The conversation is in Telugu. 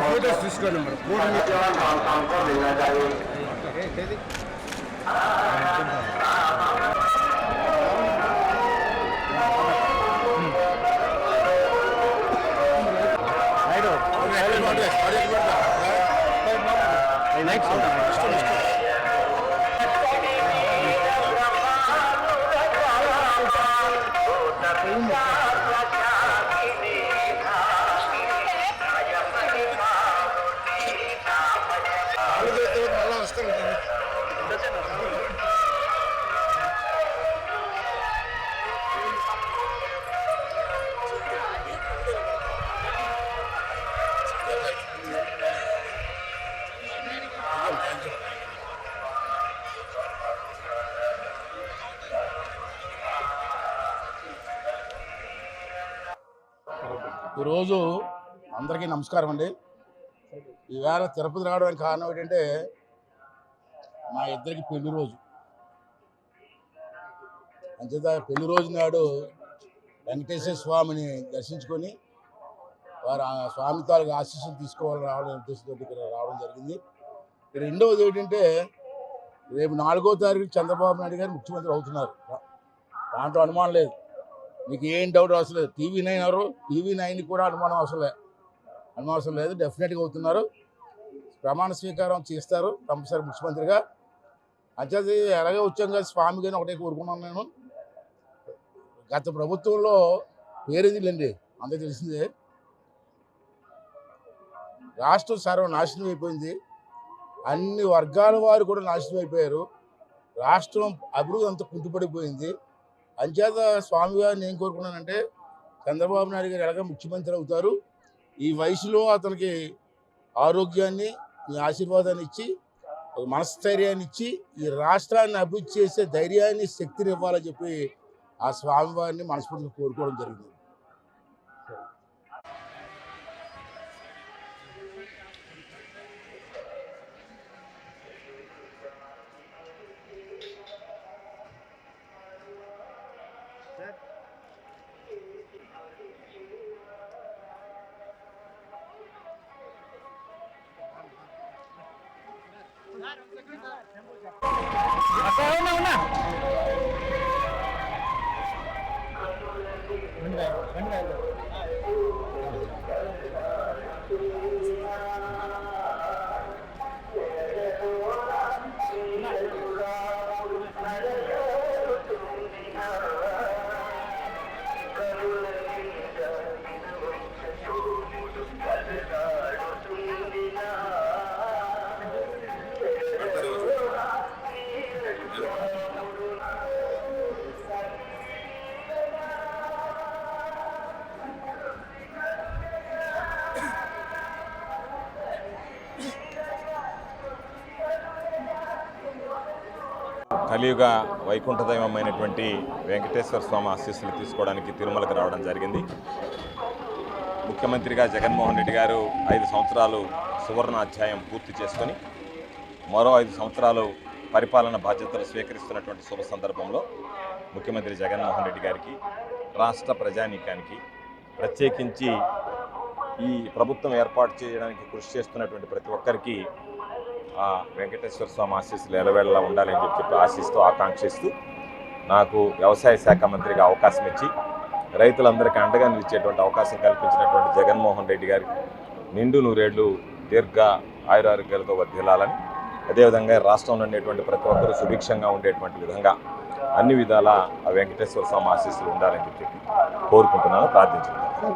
फोटोज फिश करना बोर्ड मिलना चाहिए Next one. ఈరోజు అందరికీ నమస్కారం అండి. ఈవేళ తిరుపతి రావడానికి కారణం ఏంటంటే మా ఇద్దరికి పెళ్ళి రోజు. అంచేత పెళ్ళి రోజు నాడు వెంకటేశ్వర స్వామిని దర్శించుకొని వారు స్వామి తాలూకు ఆశీస్సులు తీసుకోవాలని రావడం ఉద్దేశంతో ఇక్కడ రావడం జరిగింది. రెండవది ఏంటంటే రేపు నాలుగో తారీఖు చంద్రబాబు నాయుడు గారు ముఖ్యమంత్రి అవుతున్నారు. దాంట్లో అనుమానం లేదు. మీకు ఏం డౌట్ అవసరం లేదు. టీవీ నైన్ ఎవరు? టీవీ నైన్ కూడా అనుమానం అవసరం లేదు అనుమానం అవసరం లేదు. డెఫినెట్గా అవుతున్నారు. ప్రమాణ స్వీకారం చేస్తారు కంపల్సరీ ముఖ్యమంత్రిగా. అంచేది ఎలాగే వచ్చాం కదా స్వామి గారిని ఒకటే కోరుకున్నాను నేను. గత ప్రభుత్వంలో పేరేదిలేండి అందరికీ తెలిసిందే. రాష్ట్రం సర్వనాశనం అయిపోయింది. అన్ని వర్గాల వారు కూడా నాశనం అయిపోయారు. రాష్ట్రం అభివృద్ధి అంతా కుంటుపడిపోయింది. అంచేత స్వామి గారిని ఏం కోరుకున్నానంటే చంద్రబాబు నాయుడు గారు ఎలాగ ముఖ్యమంత్రి అవుతారు. ఈ వయసులో అతనికి ఆరోగ్యాన్ని మీ ఆశీర్వాదాన్ని ఇచ్చి ఒక మనస్థైర్యాన్ని ఇచ్చి ఈ రాష్ట్రాన్ని అభివృద్ధి చేసే ధైర్యాన్ని శక్తిని ఇవ్వాలని చెప్పి ఆ స్వామివారిని మనస్ఫూర్తిగా కోరుకోవడం జరిగింది. secretário. కలియుగ వైకుంఠదైవమైనటువంటి వెంకటేశ్వర స్వామి ఆశీస్సులు తీసుకోవడానికి తిరుమలకు రావడం జరిగింది. ముఖ్యమంత్రిగా జగన్మోహన్ రెడ్డి గారు ఐదు సంవత్సరాలు సువర్ణ అధ్యాయం పూర్తి చేసుకొని మరో ఐదు సంవత్సరాలు పరిపాలన బాధ్యతలు స్వీకరిస్తున్నటువంటి శుభ సందర్భంలో ముఖ్యమంత్రి జగన్మోహన్ రెడ్డి గారికి రాష్ట్ర ప్రజానీకానికి ప్రత్యేకించి ఈ ప్రభుత్వం ఏర్పాటు చేయడానికి కృషి చేస్తున్నటువంటి ప్రతి ఒక్కరికి వెంకటేశ్వర స్వామి ఆశీస్సులు ఎలవేళలా ఉండాలని చెప్పి చెప్పి ఆశిస్తూ ఆకాంక్షిస్తూ నాకు వ్యవసాయ శాఖ మంత్రిగా అవకాశం ఇచ్చి రైతులందరికీ అండగా నిలిచేటువంటి అవకాశం కల్పించినటువంటి జగన్మోహన్ రెడ్డి గారికి నిండు నూరేళ్ళు దీర్ఘ ఆయురారోగ్యాలతో వర్ధిల్లాలని అదేవిధంగా రాష్ట్రంలో ఉండేటువంటి ప్రతి ఒక్కరూ సుభిక్షంగా ఉండేటువంటి విధంగా అన్ని విధాలా ఆ వెంకటేశ్వర స్వామి ఆశీస్సులు ఉండాలని చెప్పి కోరుకుంటున్నాను ప్రార్థించుకుంటాను